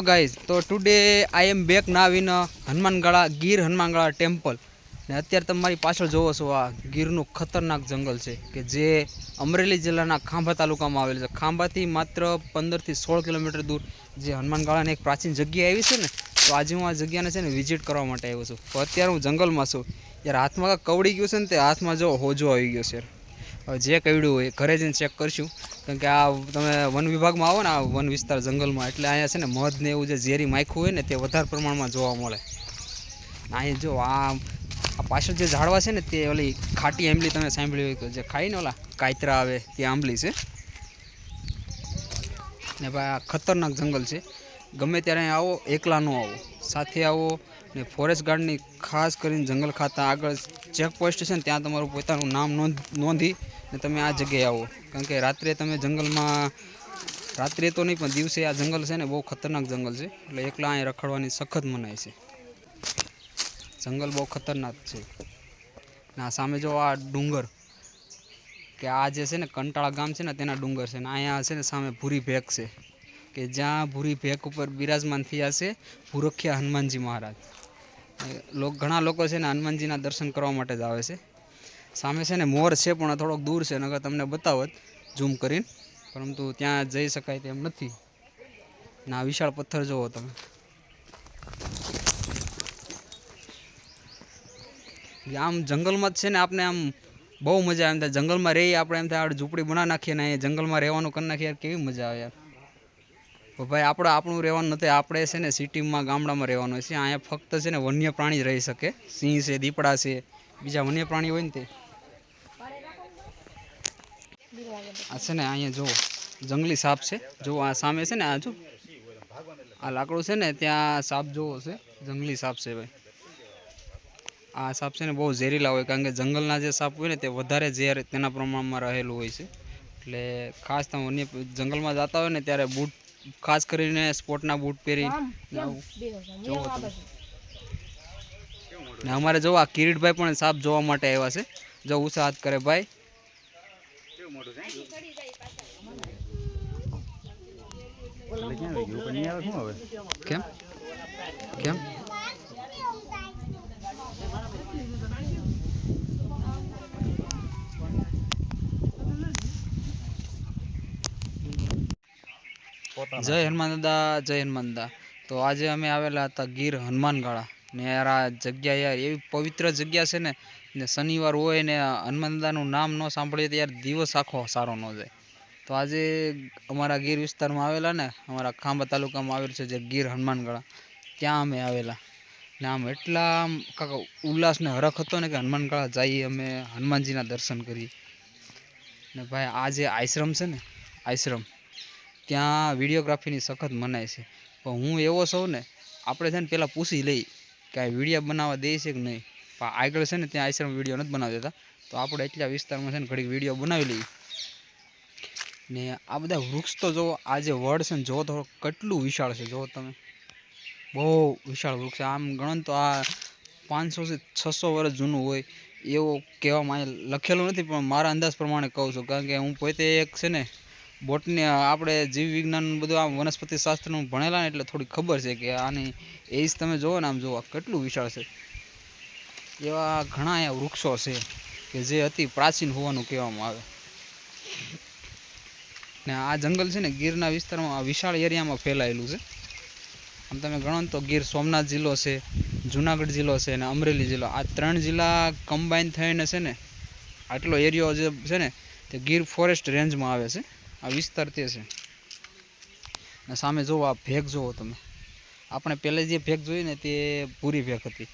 Hello guys તો today I am back ના વિન હનુમાનગાળા ગીર હનુમાનગાળા ટેમ્પલ ને અત્યારે તમે મારી પાછળ જોવો છો, આ ગીરનું ખતરનાક જંગલ છે, કે જે અમરેલી જિલ્લાના ખાંભા તાલુકામાં આવેલું છે. ખાંભાથી માત્ર પંદરથી સોળ કિલોમીટર દૂર જે હનુમાનગાળાની એક પ્રાચીન જગ્યા આવી છે ને, તો આજે હું આ જગ્યાને છે ને વિઝિટ કરવા માટે આવ્યો છું. તો અત્યારે હું જંગલમાં છું. યાર, હાથમાં કવડી ગયું છે ને તે હાથમાં જો હોજો આવી ગયો છે જે કવડ્યું હોય ઘરે જઈને ચેક કરશું. કારણ કે આ તમે વન વિભાગમાં આવો ને આ વન વિસ્તાર જંગલમાં, એટલે અહીંયા છે ને મધ ને એવું જે ઝેરી માયખું હોય ને તે વધારે પ્રમાણમાં જોવા મળે. અહીંયા જો આ પાછળ જે ઝાડવા છે ને તે ઓલી ખાટી આંબલી તમે સાંભળી હોય જે ખાઈને ઓલા કાયતરા આવે તે આંબલી છે. ને ભાઈ આ ખતરનાક જંગલ છે. ગમે ત્યારે આવો, એકલા ન આવો. સાથે આવો ને ફોરેસ્ટ ગાર્ડની ખાસ કરીને જંગલ ખાતા આગળ ચેક પોસ્ટ છે ને ત્યાં તમારું પોતાનું નામ નોંધ ને તમે આ જગ્યાએ આવો. કારણ કે રાત્રે તમે જંગલમાં, રાત્રે તો નહીં, પણ દિવસે આ જંગલ છે ને, બહુ ખતરનાક જંગલ છે. એટલે એકલા અહીં રખડવાની સખત મનાય છે. જંગલ બહુ ખતરનાક છે. ને આ સામે જો આ ડુંગર, કે આ જે છે ને, કંટાળા ગામ છે ને, તેના ડુંગર છે ને, અહીંયા છે ને, સામે ભૂરી ભેક છે. કે જ્યાં ભૂરી ભેક ઉપર બિરાજમાન થયા છે ભૂરખિયા હનુમાનજી મહારાજ. ઘણા લોકો છે ને હનુમાનજીના દર્શન કરવા માટે જ આવે છે. સામે છે ને મોર છે, પણ થોડોક દૂર છે નગર તમને બતાવત ઝૂમ કરીને. પરંતુ ત્યાં જઈ શકાય તેમ નથી. ના વિશાળ પથ્થર જુઓ તમે. આમ જંગલમાં જ છે ને આપણે આમ બહુ મજા આવે એમ થાય. જંગલમાં રહીએ, આપણે એમ થાય આપણે ઝૂંપડી બના નાખીએ ને અહીંયા જંગલમાં રહેવાનું કરી નાખીએ, યાર કેવી મજા આવે યાર. ભાઈ, આપણે આપણું રહેવાનું નથી. આપણે છે ને સિટીમાં, ગામડામાં રહેવાનું છે. અહીંયા ફક્ત છે ને વન્ય પ્રાણી જ રહી શકે. સિંહ છે, દીપડા છે, બીજા વન્ય પ્રાણી હોય ને તે. આ છે ને અહીંયા જુઓ, જંગલી સાપ છે. જુઓ, આ સામે છે ને આ જો. આ લાકડું છે ને ત્યાં સાપ જોવો છે. જંગલી સાપ છે ભાઈ. આ સાપ છે ને બહુ ઝેરીલા હોય, કારણ કે જંગલના જે સાપ હોય ને તે વધારે ઝેર તેના પ્રમાણમાં રહેલું હોય છે. એટલે ખાસ તમે વન્ય જંગલમાં જતા હોય ને ત્યારે બૂટ ખાસ કરીને સ્પોર્ટના બૂટ પહેરી ને અમારે જો આ કિરીટભાઈ પણ સાપ જોવા માટે આવ્યા છે. જો ઉત્સાહ હાથ કરે ભાઈ. કેમ? કેમ? જય હનુમાન દાદા જય હનુમાન દાદા. તો આજે અમે આવેલા હતા ગીર હનુમાનગાળા. ને યાર આ જગ્યા યાર એવી પવિત્ર જગ્યા છે ને ને શનિવાર હોય ને હનુમાન દાદાનું નામ ન સાંભળીએ તો યાર દિવસ આખો સારો ન જાય. તો આજે અમારા ગીર વિસ્તારમાં આવેલા ને અમારા ખાંભા તાલુકામાં આવેલું છે જે ગીર હનુમાનગાળા. ત્યાં અમે આવેલા. ને આમ એટલા આમ કાંક ઉલ્લાસ ને હરખ હતો ને કે હનુમાનગાળા જઈએ અમે હનુમાનજીના દર્શન કરીએ. ને ભાઈ આ જે આશ્રમ છે ને આશ્રમ ત્યાં વિડીયોગ્રાફીની સખત મનાય છે. પણ હું એવો છું ને, આપણે છે ને પહેલાં પૂછી લઈ કે આ વીડિયો બનાવવા દે છે કે નહીં? પણ આગળ છે ને ત્યાં આશ્રમ વીડિયો નથી બનાવી દેતા તો આપણે એટલા વિસ્તારમાં છે ને ઘડીક વીડિયો બનાવી લઈએ. ને આ બધા વૃક્ષ તો જો આ જે વડ છે ને જો તો કેટલું વિશાળ છે જો તમે. બહુ વિશાળ વૃક્ષ આમ ગણો તો આ પાંચસોથી છસો વર્ષ જૂનું હોય એવો કહેવામાં લખેલું નથી, પણ મારા અંદાજ પ્રમાણે કહું છું. કારણ કે હું પોતે એક છે ને બોટની આપણે જીવ વિજ્ઞાન બધું આમ વનસ્પતિ શાસ્ત્રનું ભણેલા ને એટલે થોડી ખબર છે કે આની એજ તમે જુઓ ને આમ જુઓ કેટલું વિશાળ છે. એવા ઘણા એવા વૃક્ષો છે કે જે અતિ પ્રાચીન હોવાનું કહેવામાં આવે. ને આ જંગલ છે ને ગીરના વિસ્તારમાં આ વિશાળ એરિયામાં ફેલાયેલું છે. આમ તમે ગણો ને તો ગીર સોમનાથ જિલ્લો છે, જુનાગઢ જિલ્લો છે અને અમરેલી જિલ્લો, આ ત્રણ જિલ્લા કમ્બાઈન થઈને છે ને આટલો એરિયો જે છે ને તે ગીર ફોરેસ્ટ રેન્જમાં આવે છે. આ વિસ્તાર તે છે. ને સામે જુઓ આ ભેગ જુઓ તમે. આપણે પહેલે જે ભેગ જોઈ ને તે પૂરી ભેગ હતી.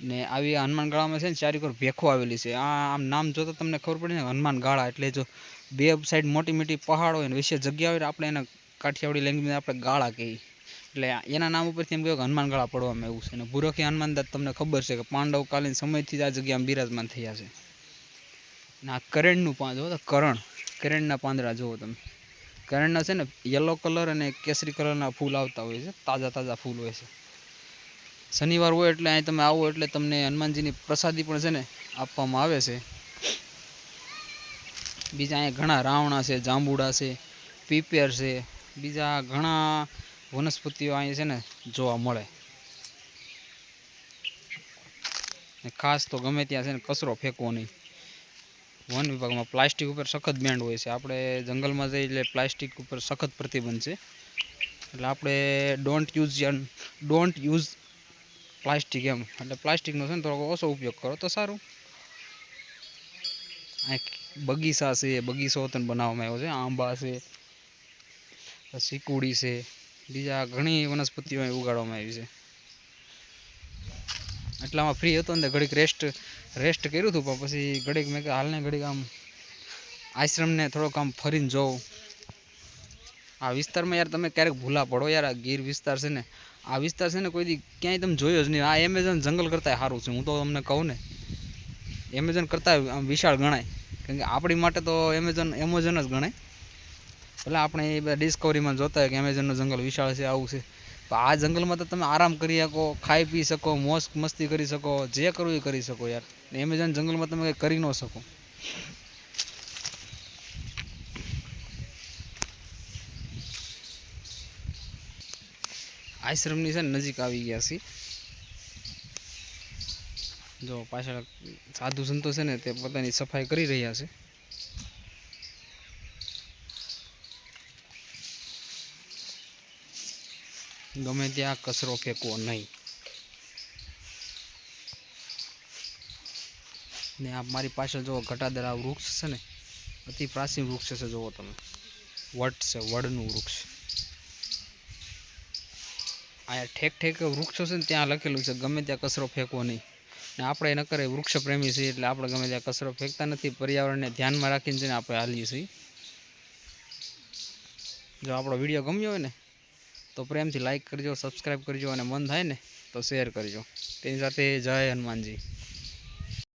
ને આવી હનુમાન ગાળામાં છે ને ચારેકોર ભેખો આવેલી છે. આ આમ નામ જોતા તમને ખબર પડે ને, હનુમાન ગાળા એટલે જો બે સાઈડ મોટી મોટી પહાડ હોય ને, વિશે જગ્યા હોય આપણે એને કાઠિયાવાડી લેંગ્વેજમાં આપણે ગાળા કહીએ. એટલે એના નામ ઉપરથી એમ કહ્યું કે હનુમાન ગાળા પડવામાં એવું છે. ને બુરખી હનુમાન તમને ખબર છે કે પાંડવકાલીન સમયથી જ આ જગ્યામાં બિરાજમાન થયા છે. ને આ કરણનું પાંચ જુઓ તો કરણ. કરણના પાંદડા જુઓ તમે. કરણના છે ને યલો કલર અને કેસરી કલરના ફૂલ આવતા હોય છે. તાજા તાજા ફૂલ હોય છે. શનિવાર હોય એટલે અહીં તમે આવો એટલે તમને હનુમાનજીની પ્રસાદી પણ છે ને આપવામાં આવે છે. બીજા અહીંયા ઘણા રાવણા છે, જાંબુડા છે, પીપેર છે. બીજા ઘણા વનસ્પતિઓ અહીં છે ને જોવા મળે. ખાસ તો ગમે ત્યાં છે ને કચરો ફેંકવો નહીં. વન વિભાગમાં પ્લાસ્ટિક ઉપર સખત બેન્ડ હોય છે. આપણે જંગલમાં જઈએ એટલે પ્લાસ્ટિક ઉપર સખત પ્રતિબંધ છે. એટલે આપણે don't use don't use plastic એમ. એટલે પ્લાસ્ટિકનો છે ને થોડોક ઓછો ઉપયોગ કરો તો સારું. આ બગીચા છે, બગીચો તને બનાવવામાં આવ્યો છે. આંબા છે ચીકુડી છે, બીજા ઘણી વનસ્પતિઓ ઉગાડવામાં આવી છે. એટલામાં ફ્રી હતો ને ઘડીક રેસ્ટ રેસ્ટ કર્યું હતું, પણ પછી ઘડીક મેં હાલને ઘડીક આમ આશ્રમને થોડોક આમ ફરીને જોઉં. આ વિસ્તારમાં યાર તમે ક્યારેક ભૂલા પડો યાર, આ ગીર વિસ્તાર છે ને, આ વિસ્તાર છે ને કોઈ ક્યાંય તમે જોયો જ નહીં. આ એમેઝોન જંગલ કરતાં સારું છે, હું તો તમને કહું ને. એમેઝોન કરતાં આમ વિશાળ ગણાય. કેમ કે આપણી માટે તો એમેઝોન એમેઝોન જ ગણાય. એટલે આપણે એ બધા ડિસ્કવરીમાં જોતા હોય કે એમેઝોનનું જંગલ વિશાળ છે, આવું છે. તો આ જંગલમાં તો તમે આરામ કરી શકો, ખાઈ પી શકો, મોજ મસ્તી કરી શકો, જે કરવું એ કરી શકો યાર. એમેઝોન જંગલમાં તમે કંઈ કરી ન શકો. આશ્રમની છે ને નજીક આવી ગયા છીએ. જો પાછળ સાધુ સંતો છે ને તે પોતાની સફાઈ કરી રહ્યા છે. ગમે ત્યાં કચરો ફેંકવો નહીં. ને આ મારી પાછળ જુઓ, ઘટાદર આ વૃક્ષ છે ને, અતિ પ્રાચીન વૃક્ષ છે જુઓ તમે. વટ છે, વડનું વૃક્ષ. અહીંયા ઠેક ઠેક વૃક્ષો છે ને, ત્યાં લખેલું છે, ગમે ત્યાં કચરો ફેંકવો નહીં. ને આપણે ન કરે વૃક્ષ પ્રેમી છીએ એટલે આપણે ગમે ત્યાં કચરો ફેંકતા નથી. પર્યાવરણને ધ્યાનમાં રાખીને છે ને આપણે હાલીએ છીએ. જો આપણો વીડિયો ગમ્યો હોય ને તો પ્રેમથી લાઈક કરજો સબસ્ક્રાઈબ કરજો અને મન થાય ને તો શેર કરજો. તેની સાથે જય હનુમાનજી.